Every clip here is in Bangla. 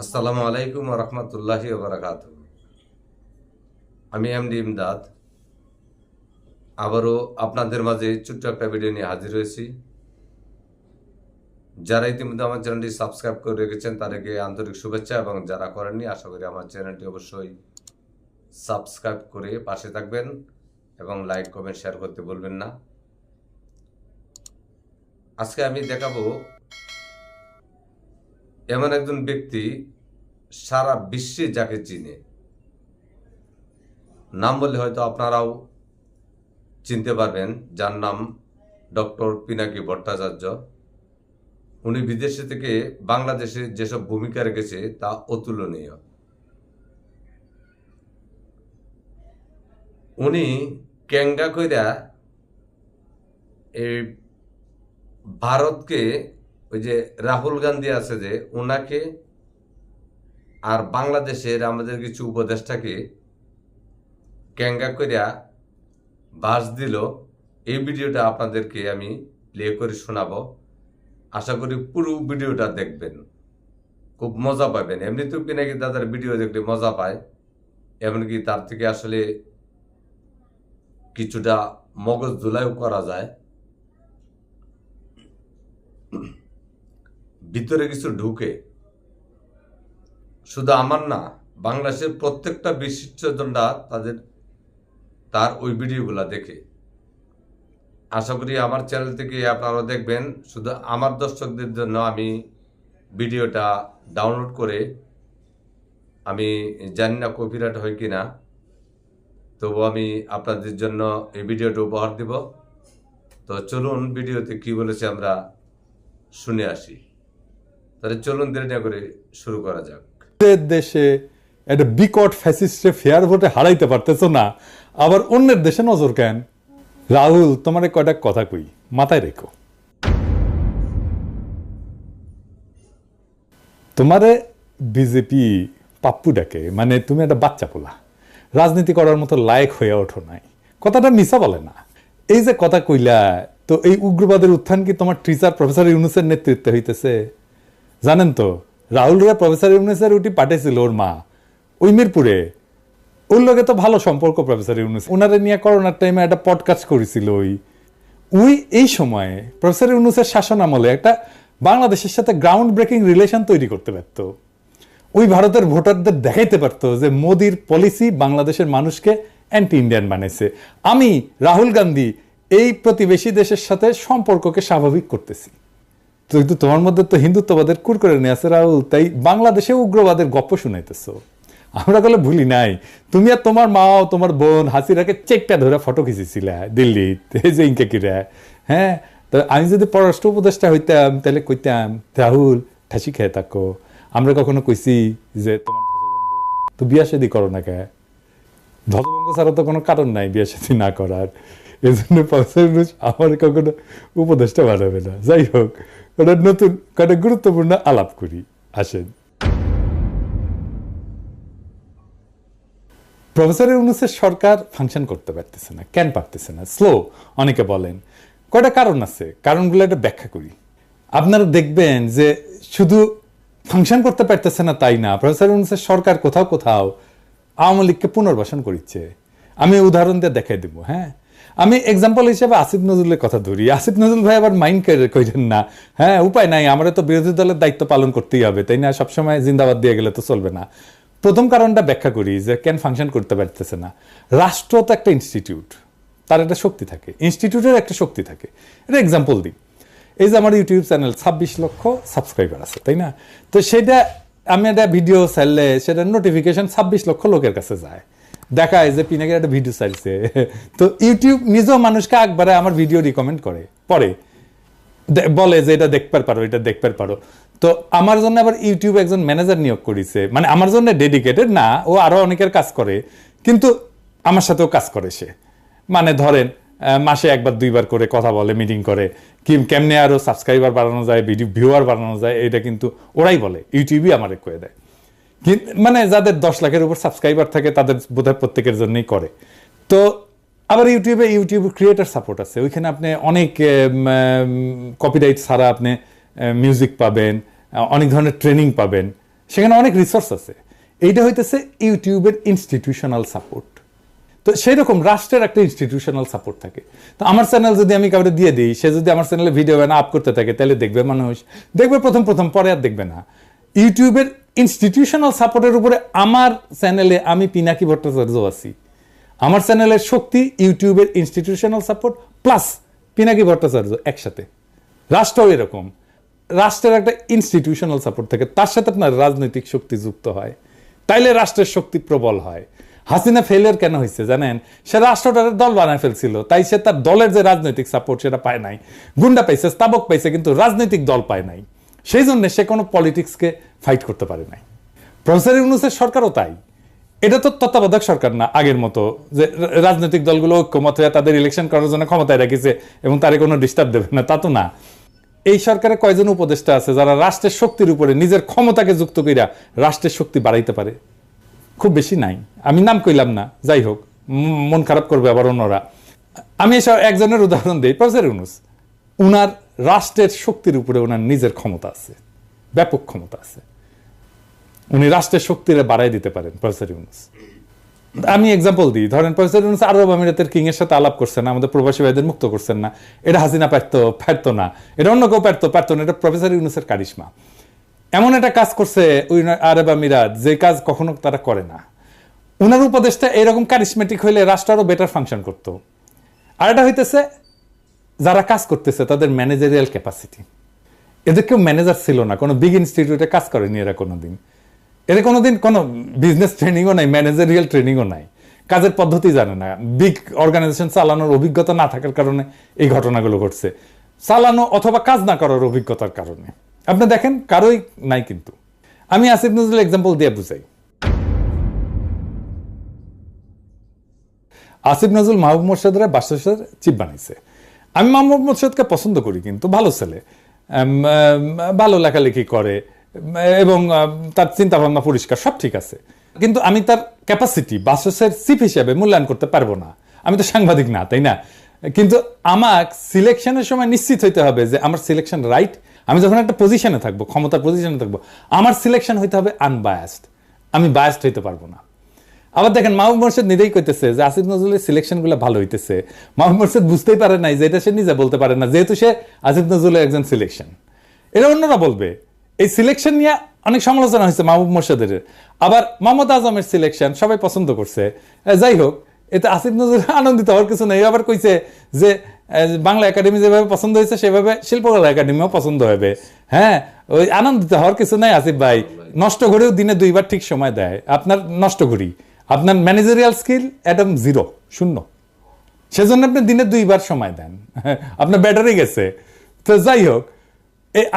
আসসালামু আলাইকুম রহমতুল্লাহি বারাকাত আমি এমডি ইমদাদ। আবারও আপনাদের মাঝে ছোট্ট একটা ভিডিও নিয়ে হাজির হয়েছি। যারা ইতিমধ্যে আমার চ্যানেলটি সাবস্ক্রাইব করে রেখেছেন, তাদেরকে আন্তরিক শুভেচ্ছা এবং যারা করেননি, আশা করি আমার চ্যানেলটি অবশ্যই সাবস্ক্রাইব করে পাশে থাকবেন এবং লাইক, কমেন্ট, শেয়ার করতে বলবেন না। আজকে আমি দেখাবো এমন একজন ব্যক্তি সারা বিশ্বে যাকে চিনে। নাম বললে হয়তো আপনারাও চিনতে পারবেন, যার নাম ডক্টর পিনাকি ভট্টাচার্য। উনি বিদেশে থেকে বাংলাদেশে যেসব ভূমিকা রেখেছে, তা অতুলনীয়। উনি ক্যাঙ্গা কইরা এই ভারতকে ওই যে রাহুল গান্ধী আছে যে ওনাকে আর বাংলাদেশের আমাদের কিছু উপদেষ্টাকে ক্যাঙ্গা করিয়া বাস দিল। এই ভিডিওটা আপনাদেরকে আমি প্লে করে শোনাবো। আশা করি পুরো ভিডিওটা দেখবেন। খুব মজা পাবেন। এমনিতেও কি নাকি দাদার ভিডিও দেখলে মজা পায়। এমনকি তার থেকে আসলে কিছুটা মগজ ধুলাইও করা যায়। ভিতরে কিছু ঢুকে, শুধু আমার না, বাংলাদেশের প্রত্যেকটা বিশিষ্টজনরা তাদের, তার ওই ভিডিওগুলো দেখে। আশা করি আমার চ্যানেল থেকে আপনারা দেখবেন, শুধু আমার দর্শকদের জন্য আমি ভিডিওটা ডাউনলোড করে, আমি জানি না কপিরাইট হয় কি না তবু আমি আপনাদের জন্য এই ভিডিওটা উপহার দিব। তো চলুন ভিডিওতে কি বলেছে আমরা শুনে আসি। তাহলে চলুন দেরি না করে শুরু করা যাক। দেশে একটা বিকট ফ্যাসিস্টে ফেয়ার ভোটে হারাইতে পারতেছো না। আবার অন্যের দেশে নজর কেন? রাহুল, তোমার কয়টা কথা কই? মাথায় রেখো। তোমারে বিজেপি পাপ্পু ডাকে মানে তুমি একটা বাচ্চা পোলা। রাজনীতি করার মতো লায়ক হয়ে ওঠো নাই। কথাটা মিশা বলে না। এই যে কথা কইলা, তো এই উগ্রবাদের উত্থান কি তোমার টিচার প্রফেসর ইউনুসের নেতৃত্বে হইতেছে? জানেন তো রাহুলরা প্রফেসর ইউনুসের উটি পাঠিয়েছিল ওর মা ওই মিরপুরে ওর লগে তো ভালো সম্পর্ক প্রফেসর ইউনুস। ওনারে নিয়ে করোনার টাইমে একটা পডকাস্ট করেছিল ওই। ওই এই সময়ে প্রফেসর ইউনুসের শাসন আমলে একটা বাংলাদেশের সাথে গ্রাউন্ড ব্রেকিং রিলেশন তৈরি করতে পারত। ওই ভারতের ভোটারদের দেখাইতে পারতো যে মোদির পলিসি বাংলাদেশের মানুষকে অ্যান্টি ইন্ডিয়ান বানাইছে। আমি রাহুল গান্ধী এই প্রতিবেশী দেশের সাথে সম্পর্ককে স্বাভাবিক করতেছি। কিন্তু তোমার মধ্যে তো হিন্দুত্ববাদের কুর করে নিয়ে আছে রাহুল, তাই বাংলাদেশে উগ্রবাদের গপ্প শুনাইতেছো। আমরা গেলে ভুলি নাই। তুমি আর তোমার মাও, তোমার বোন হাসিরাকে চেকটা ধরে ফটো খিচেছিলে দিল্লিতে যে ইনকে কিরা। হ্যাঁ তো আমি যদি পররাষ্ট্র উপদেষ্টা হইতাম, তাহলে কইতাম, রাহুল, ঠাসি খেয়ে থাকো। আমরা কখনো কইছি যে তো বিয়া শাদি করো না কে? ধ্বজভঙ্গ ছাড়া তো কোনো কারণ নাই বিয়া শাদি না করার। এই জন্য প্রফেসর ইউনুস আমার কখনো উপদেশটা বাড়াবে না। যাই হোক, ওটা নতুন কটা গুরুত্বপূর্ণ আলাপ করি। আসেন। প্রফেসর ইউনুসের সরকার ফাংশন করতে পারতেছে না, কেন পারতেছে না? স্লো, অনেকে বলেন। কয়টা কারণ আছে? কারণগুলো একটা ব্যাখ্যা করি। আপনারা দেখবেন যে শুধু ফাংশন করতে পারতেছে না তাই না, প্রফেসর ইউনুসের সরকার কোথাও কোথাও আওয়ামী লীগকে পুনর্বাসন করিচ্ছে। আমি উদাহরণ দিয়ে দেখাই দেব হ্যাঁ? আমি এক্সাম্পল হিসেবে আসিফ নজরুলের কথা ধরি। আসিফ নজরুল ভাই আবার মাইন্ড করেন না। হ্যাঁ উপায় নাই আমরা তো বিরোধী দলের দায়িত্ব পালন করতেই হবে, তাই না? সবসময় জিন্দাবাদ দিয়ে গেলে তো চলবে না। প্রথম কারণটা ব্যাখ্যা করি যে, কেন ফাংশন করতে পারতেছে না। রাষ্ট্র তো একটা ইনস্টিটিউট তার একটা শক্তি থাকে। ইনস্টিটিউটের একটা শক্তি থাকে। এটা এক্সাম্পল দিই। এই যে আমার ইউটিউব চ্যানেল, ছাব্বিশ লক্ষ সাবস্ক্রাইবার আছে, তাই না? তো সেটা, আমি একটা ভিডিও চাইলে সেটা নোটিফিকেশন ছাব্বিশ লক্ষ লোকের কাছে যায়। দেখায় যে পিনাকের একটা ভিডিও চাইছে তো ইউটিউব নিজেও মানুষকে একবারে আমার ভিডিও রিকমেন্ড করে। পরে। বলে যে এটা দেখতে পারো, এটা দেখতে পারো। তো আমার জন্য আবার ইউটিউব একজন ম্যানেজার নিয়োগ করেছে। মানে আমার জন্য ডেডিকেটেড না, ও আরও অনেকের কাজ করে। কিন্তু আমার সাথেও কাজ করে সে। মানে ধরেন মাসে একবার, দুইবার করে কথা বলে মিটিং করে। কি কেমনে আরও সাবস্ক্রাইবার বাড়ানো যায় ভিডিও ভিউয়ার বাড়ানো যায়, এটা কিন্তু ওরাই বলে। ইউটিউবই আমার করে দেয়। মানে যাদের দশ লাখের উপর সাবস্ক্রাইবার থাকে, তাদের বোধহয় প্রত্যেকের জন্যই করে। তো আবার ইউটিউবে ইউটিউব ক্রিয়েটার সাপোর্ট আছে। ওইখানে আপনি অনেক কপিরাইট ছাড়া আপনি মিউজিক পাবেন অনেক ধরনের ট্রেনিং পাবেন। সেখানে অনেক রিসোর্স আছে। এইটা হইতেছে ইউটিউবের ইনস্টিটিউশনাল সাপোর্ট তো সেই রকম রাষ্ট্রের একটা ইনস্টিটিউশনাল সাপোর্ট থাকে। তো আমার চ্যানেল যদি আমি কাউকে দিয়ে দিই, সে যদি আমার চ্যানেলে ভিডিও বানা আপ করতে থাকে, তাহলে দেখবে মানুষ। দেখবে প্রথম প্রথম, পরে আর দেখবে না। ইউটিউবের ইনস্টিটিউশনাল সাপোর্টের উপরে আমার চ্যানেলে আমি পিনাকি ভট্টাচার্য আছি। আমার চ্যানেলের শক্তি ইউটিউবের institutional support plus Pinaki Bhattacharya একসাথে। রাষ্ট্রও এরকম। রাষ্ট্রের একটা ইনস্টিটিউশনাল সাপোর্ট থাকে। তার সাথে আপনার রাজনৈতিক শক্তি যুক্ত হয়। তাইলে রাষ্ট্রের শক্তি প্রবল হয়। হাসিনা ফেলিয়ার কেন হয়েছে জানেন? সে রাষ্ট্রটার দল বানায় ফেলছিল। তাই সে তার দলের যে রাজনৈতিক সাপোর্ট সেটা পায় নাই। গুন্ডা পাইছে, স্তাবক পাইছে, কিন্তু রাজনৈতিক দল পায় নাই। সেই জন্য সে কোনো পলিটিক্সকে ফাইট করতে পারে নাই। প্রফেসর ইউনুসের সরকারও তাই। এটা তো তত্ত্বাবধায়ক সরকার না, আগের মতো যে রাজনৈতিক দলগুলো ঐক্যমত হয়ে তাদের ইলেকশন করার জন্য ক্ষমতায় রেখেছে এবং তারে কোনো ডিস্টার্ব দেবে না, তা তো না। এই সরকারে কয়জন উপদেষ্টা আছে যারা রাষ্ট্রের শক্তির উপরে নিজের ক্ষমতাকে যুক্ত কইরা রাষ্ট্রের শক্তি বাড়াইতে পারে? খুব বেশি নাই। আমি নাম কইলাম না, যাই হোক মন খারাপ করবে আবার অন্যরা। আমি এসব একজনের উদাহরণ দিই, প্রফেসর ইউনুস। উনার রাষ্ট্রের শক্তির উপরে ওনার নিজের ক্ষমতা আছে, ব্যাপক ক্ষমতা আছে। উনি রাষ্ট্রের শক্তিরে বাড়াই দিতে পারেন, প্রফেসর ইউনুস। আমি এক্সাম্পল দিই, ধরেন প্রফেসর ইউনুস আরব আমিরাতের কিং এর সাথে আলাপ করছেন আমাদের প্রবাসী ভাইদের মুক্ত করছেন না, এটা হাসিনা পারতো পারতো না, এটা অন্য কেউ পারতো পারতো না, এটা প্রফেসর ইউনুসের কারিশমা। এমন একটা কাজ করছে আরব আমিরাত, যে কাজ কখনো তারা করে না। ওনার উপদেশটা এরকম কারিশমেটিক হইলে রাষ্ট্র আরও বেটার ফাংশন করতো। আর এটা হইতেছে যারা কাজ করতেছে, তাদের ম্যানেজারিয়াল ক্যাপাসিটি এদের কেউ ম্যানেজার ছিল না, কোনো বিগ ইনস্টিটিউটে কাজ করেনি এরা কোনোদিন। এদের কোনোদিন কোনো বিজনেস ট্রেনিংও নাই ম্যানেজারিয়াল ট্রেনিংও নাই। কাজের পদ্ধতি জানে না। বিগ অর্গানাইজেশন চালানোর অভিজ্ঞতা না থাকার কারণে এই ঘটনাগুলো ঘটছে। চালানো অথবা কাজ না করার অভিজ্ঞতার কারণে। আপনি দেখেন, কারোই নাই কিন্তু। আমি আসিফ নজরুল এক্সাম্পল দিয়ে বুঝাই। আসিফ নজরুল মাহবুব মোর্শেদের বাসাসের চিপ বানাইছে আমি মাহবুব মোর্শেদকে পছন্দ করি কিন্তু, ভালো ছেলে। ভালো লেখালেখি করে, এবং তার চিন্তা ভাবনা পরিষ্কার, সব ঠিক আছে। কিন্তু আমি তার ক্যাপাসিটি বাসসের চিফ হিসেবে মূল্যায়ন করতে পারব না। আমি তো সাংবাদিক না, তাই না? কিন্তু আমার সিলেকশনের সময় নিশ্চিত হইতে হবে যে আমার সিলেকশন রাইট আমি যখন একটা পজিশনে থাকব, ক্ষমতার পজিশনে থাকব, আমার সিলেকশন হইতে হবে আনবায়াসড আমি বায়াসড হইতে পারব না। আবার দেখেন মাহবুব মোর্শেদ নিজেই কইতেছে যে আসিফ নজরুলের সিলেকশনগুলো ভালো হইতেছে। মাহবুব মোর্শেদ বুঝতেই পারে নাই যে এটা সে নিজে বলতে পারে না যেহেতু সে আসিফ নজরুলের একজন সিলেকশন এটা অন্যরা বলবে। এই সিলেকশন নিয়ে অনেক সমালোচনা হয়েছে মাহবুব মোর্শেদের। আবার মোহাম্মদ আজমের সিলেকশন সবাই পছন্দ করছে। যাই হোক এতে আসিফ নজরুল আনন্দিত হওয়ার কিছু নেই। আবার কইছে যে বাংলা একাডেমি যেভাবে পছন্দ হয়েছে সেভাবে শিল্পকলা একাডেমিও পছন্দ হবে। হ্যাঁ ওই আনন্দিত হওয়ার কিছু নাই আসিফ ভাই। নষ্ট ঘড়িও দিনে দুইবার ঠিক সময় দেয়। আপনার নষ্ট ঘড়ি। আপনার ম্যানেজারিয়াল স্কিল একদম জিরো শূন্য। সেজন্য আপনি দিনে দুইবার সময় দেন। আপনার ব্যাটারি গেছে। তো যাই হোক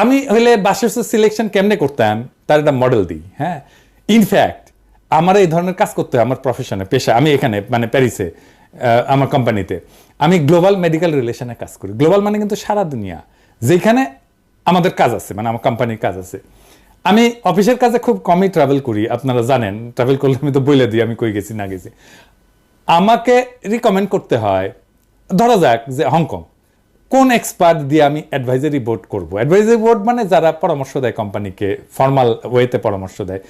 আমি হইলে বাসের সিলেকশন কেমনে করতাম তার একটা মডেল দিই হ্যাঁ? ইনফ্যাক্ট আমার এই ধরনের কাজ করতে হয়, আমার প্রফেশনে পেশা। আমি এখানে মানে প্যারিসে আমার কোম্পানিতে আমি গ্লোবাল মেডিকেল রিলেশনে কাজ করি। গ্লোবাল মানে কিন্তু সারা দুনিয়া। যেখানে আমাদের কাজ আছে মানে আমার কোম্পানির কাজ আছে। আমি অফিসের কাজে খুব কমই ট্রাভেল করি, আপনারা জানেন। ট্রাভেল করলে আমি তো বলে দিই, আমি কই গেছি, না গেছি। আমাকে রিকমেন্ড করতে হয়, ধরা যাক যে হংকং কোন এক্সপার্ট দিয়ে আমি অ্যাডভাইজারি বোর্ড করব? অ্যাডভাইজারি বোর্ড মানে যারা পরামর্শ দেয় কোম্পানিকে ফর্মাল ওয়েতে পরামর্শ দেয়।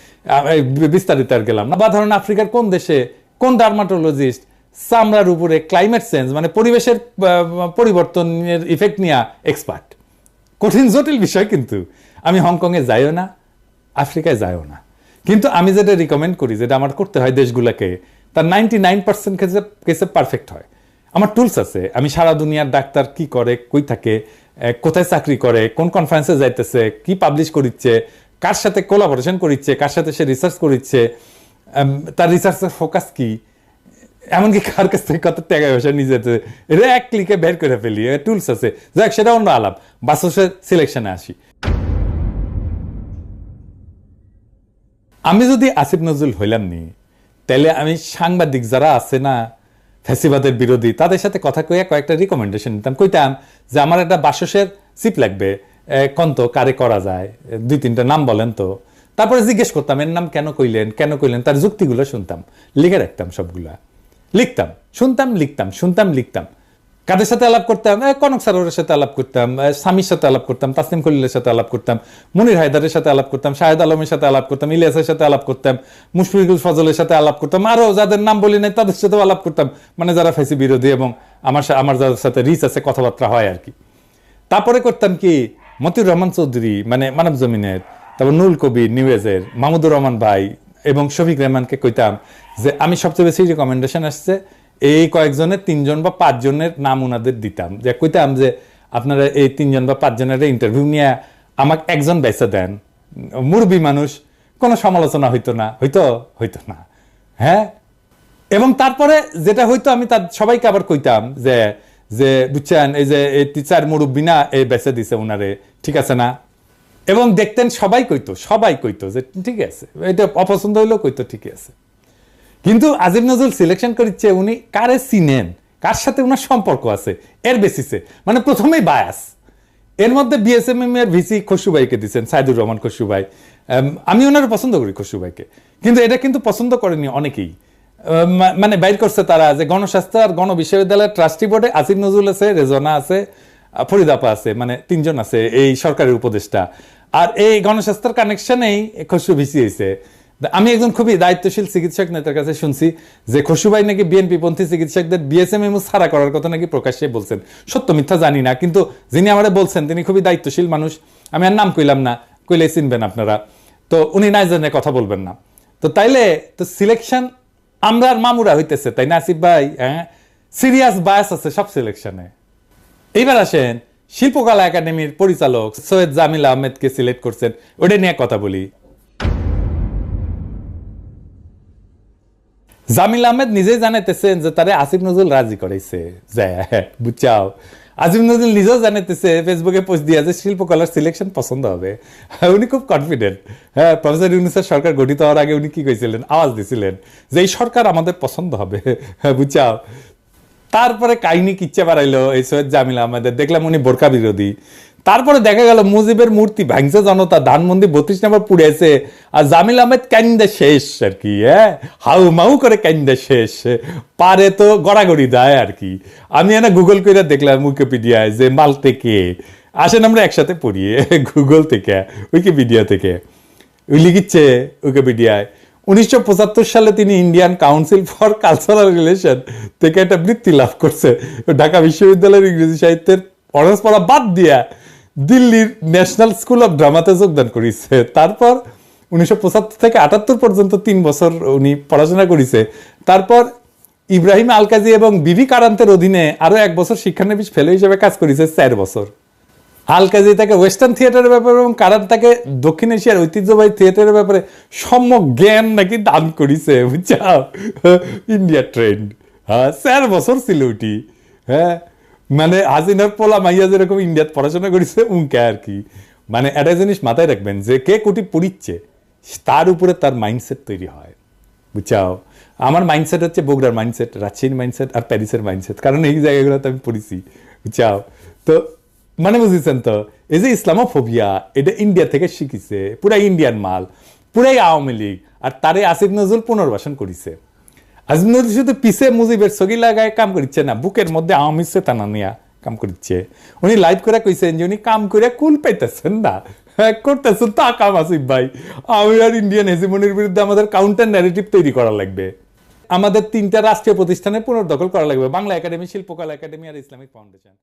বিস্তারিত আর গেলাম না। বা ধরেন আফ্রিকার কোন দেশে, কোন ডার্মাটোলজিস্ট চামড়ার উপরে ক্লাইমেট চেঞ্জ মানে পরিবেশের পরিবর্তনের ইফেক্ট নিয়ে এক্সপার্ট কঠিন, জটিল বিষয় কিন্তু। আমি হংকংয়ে যাইও না। আফ্রিকায় যাইও না। কিন্তু আমি যেটা রিকমেন্ড করি, যেটা আমার করতে হয় দেশগুলোকে, তার নাইনটি নাইন পার্সেন্ট কেসে কেসে পারফেক্ট হয়। আমার টুলস আছে, আমি সারা দুনিয়ার ডাক্তার কি করে, কই থাকে কোথায় চাকরি করে, কোন কনফারেন্সে যাইতেছে, কি পাবলিশ করিচ্ছে, কার সাথে কোলাবোরেশন করিচ্ছে, কার সাথে সে রিসার্চ করিচ্ছে তার রিসার্চের ফোকাস কি? এমনকি কার কাছ থেকে কত টাকা পয়সা নিজেতে এটা এক ক্লিকে বের করে ফেলি টুলস আছে। যাক, সেটা অন্য আলাপ। বাসসের সিলেকশনে আসি। আমি যদি আসিফ নজরুল হইলাম নি তাহলে আমি সাংবাদিক যারা আছে না ফ্যাসিবাদের বিরোধী তাদের সাথে কথা কইয়া কয়েকটা রিকমেন্ডেশন নিতাম কইতাম যে আমার একটা বাসসের সিপ লাগবে এ, কন্ত কারে করা যায় দুই তিনটা নাম বলেন তো। তারপরে জিজ্ঞেস করতাম এর নাম কেন কইলেন কেন কইলেন তার যুক্তিগুলো শুনতাম লিখে রাখতাম সবগুলা। লিখতাম শুনতাম লিখতাম শুনতাম লিখতাম। কাদের সাথে আলাপ করতাম? কনক সারোরের সাথে আলাপ করতাম স্বামীর সাথে আলাপ করতাম তাসলিম খলিলের সাথে আলাপ করতাম, মনির হায়দারের সাথে আলাপ করতাম, শাহেদ আলমের সাথে আলাপ করতাম, ইলিয়াসের সাথে আলাপ করতাম, মুশফিকুল ফজলের সাথে আলাপ করতাম, আরও যাদের নাম বলি নাই তাদের সাথেও আলাপ করতাম। মানে যারা ফেসি বিরোধী এবং আমার আমার যাদের সাথে রিচ আছে, কথাবার্তা হয় আর কি। তারপরে করতাম কি? মতিউর রহমান চৌধুরী মানে মানব জমিনের, তারপর নুরুল কবির নিউজের মাহমুদুর রহমান ভাই এবং শফিক রহমানকে কইতাম যে, আমি সবচেয়ে বেশি রেকমেন্ডেশন আসছে এই কয়েকজনের তিনজন বা পাঁচজনের নাম ওনাদের দিতাম। যে কইতাম যে, আপনারা এই তিনজন বা পাঁচজনের ইন্টারভিউ নিয়ে আমাকে একজন বেছে দেন। মুরবি মানুষ, কোনো সমালোচনা হইতো না। হইতো? হইতো না। হ্যাঁ? এবং তারপরে যেটা হয়তো আমি তার, সবাইকে আবার কইতাম যে যে, বুঝছেন, এই যে, এই টিচার মুরব্বী না এই বেছে দিছে উনারে। ঠিক আছে না? এবং দেখতেন সবাই কইতো সবাই কইতো যে, ঠিক আছে। এটা অপছন্দ হইলেও কইতো ঠিক আছে। কিন্তু আজিম নজরুল সিলেকশন করিচ্ছে উনি, কারে চিনেন? কার সাথে উনার সম্পর্ক আছে? এর বেসিসে মানে প্রথমেই বায়াস এর মধ্যে বিএসএমএম এর ভিসি খসুভাইকে দিচ্ছেন, সাইদুর রহমান খসুভাই আমি ওনার পছন্দ করি খসুভাইকে কিন্তু এটা কিন্তু পছন্দ করেনি অনেকেই। মানে বাইর করছে তারা যে গণস্বাস্থ্য আর গণ বিশ্ববিদ্যালয়ের ট্রাস্টি বোর্ডে আসিফ নজরুল আছে রেজনা আছে ফরিদাপা আছে মানে তিনজন আছে এই সরকারের উপদেষ্টা। আর এই গণস্বাস্থ্যের কানেকশনেই খসু ভিসি হয়েছে আমি একজন খুবই দায়িত্বশীল চিকিৎসক নেতার কাছে শুনছি যে খসুভাই নাকি বিএনপি পন্থী চিকিৎসকদের বিএসএমএমও ছাড়া করার কথা নাকি প্রকাশ্যে বলছেন। সত্য মিথ্যা জানি না, কিন্তু যিনি আমারে বলছেন তিনি খুবই দায়িত্বশীল মানুষ। আমি আর নাম কইলাম না কইলে চিনবেন আপনারা। তো উনি নাই জানে কথা বলবেন না। তো তাইলে তো সিলেকশন আমরা আর মামুরা হইতেছে, তাই না আসিফ ভাই? হ্যাঁ? সিরিয়াস বায়াস আছে সব সিলেকশনে এইবার আসেন, শিল্পকলা একাডেমির পরিচালক সৈয়দ জামিল আহমেদকে সিলেক্ট করছেন। ওটা নিয়ে কথা বলি। জামিল আহমেদ নিজেই জানাইতেছেন যে তারে আসিফ নজরুল রাজি করাইছে। যে, বুঝছাও? আসিফ নজরুল নিজেও জানাইতেছে, ফেসবুকে পোস্ট দিয়া যে শিল্পকলার সিলেকশন পছন্দ হবে। উনি খুব কনফিডেন্ট হ্যাঁ প্রফেসর ইউনুসের সরকার গঠিত হওয়ার আগে উনি কি কইছিলেন? আওয়াজ দিছিলেন যে, এই সরকার আমাদের পছন্দ হবে। হ্যাঁ বুঝছাও? তারপরে কাহিনী কিচ্ছে বাড়াইলো এই সৈয়দ জামিল আহমেদের। দেখলাম উনি বোরকা বিরোধী। তারপরে দেখা গেল মুজিবের মূর্তি ভাঙছে, জনতা ধানমন্দির বত্রিশ নম্বর পুড়েছে আর জামিল আহমেদ কাইন্দা শেষ আর কি হ্যাঁ? হাউ মাউ করে কাইন্দা শেষ। পারে তো গড়াগড়ি দেয় আর কি। আমি এনে গুগল করে দেখলাম উইকিপিডিয়ায় যে মালতে কে আসেন আমরা একসাথে পড়ি গুগল থেকে উইকিপিডিয়া থেকে। ওই লিখিচ্ছে উইকিপিডিয়ায় উনিশশো পঁচাত্তর সালে তিনি Indian Council for Cultural Relation থেকে একটা বৃত্তি লাভ করছে। ঢাকা বিশ্ববিদ্যালয়ের ইংরেজি সাহিত্যের অনার্স পড়া বাদ দিয়া দিল্লির ন্যাশনাল স্কুল অফ ড্রামাতে যোগদান করেছে। তারপর উনিশশো পঁচাত্তর থেকে আটাত্তর পর্যন্ত তিন বছর উনি পড়াশোনা করেছে। তারপর ইব্রাহিম আলকাজি এবং বিবি কারান্তের অধীনে আরও এক বছর শিক্ষানবিশ ফেলো হিসেবে কাজ করেছে চার বছর। আলকাজি তাকে ওয়েস্টার্ন থিয়েটারের ব্যাপারে এবং কারণ তাকে দক্ষিণ এশিয়ার ঐতিহ্যবাহী থিয়েটারের ব্যাপারে সম্যক জ্ঞান নাকি দান করিছে বুঝছাও ইন্ডিয়া ট্রেন্ড। হ্যাঁ চার বছর ছিল ওটি। হ্যাঁ মানে হাসিনার পোলা মাইয়া যেরকম ইন্ডিয়াত পড়াশোনা করেছে, উনকে আর কি। মানে একটা জিনিস মাথায় রাখবেন, যে কে কোটি পড়িচ্ছে, তার উপরে তার মাইন্ডসেট তৈরি হয়। বুঝছাও? আমার মাইন্ডসেট হচ্ছে বগুড়ার মাইন্ডসেট রাজশাহীর মাইন্ডসেট আর প্যারিসের মাইন্ডসেট কারণ এই জায়গাগুলোতে আমি পড়েছি। বুঝছাও? তো মানে বুঝেছেন তো? এই যে ইসলামোফোবিয়া, এটা ইন্ডিয়া থেকে শিখিছে, পুরাই ইন্ডিয়ান মাল, পুরাই আওয়ামী লীগ, আর তারে আসিফ নজরুল পুনর্বাসন করিছে। নজরুল শুধু পিছে মুজিবের ছবি লাগায় কাম করছে না বুকের মধ্যে আওয়ামী চেতনা নিয়া কাম করছে উনি লাইভ করে কইছেন যে উনি কাম করে কুল পাইতেছেন না। হ্যাঁ, করতেছেন তা কাম আসিফ ভাই। আমি আর ইন্ডিয়ান হেজিমনির বিরুদ্ধে আমাদের কাউন্টার ন্যারেটিভ তৈরি করা লাগবে। আমাদের তিনটা রাষ্ট্রীয় প্রতিষ্ঠানে পুনর্দখল করা লাগবে। বাংলা একাডেমি শিল্পকলা একাডেমি আর ইসলামিক ফাউন্ডেশন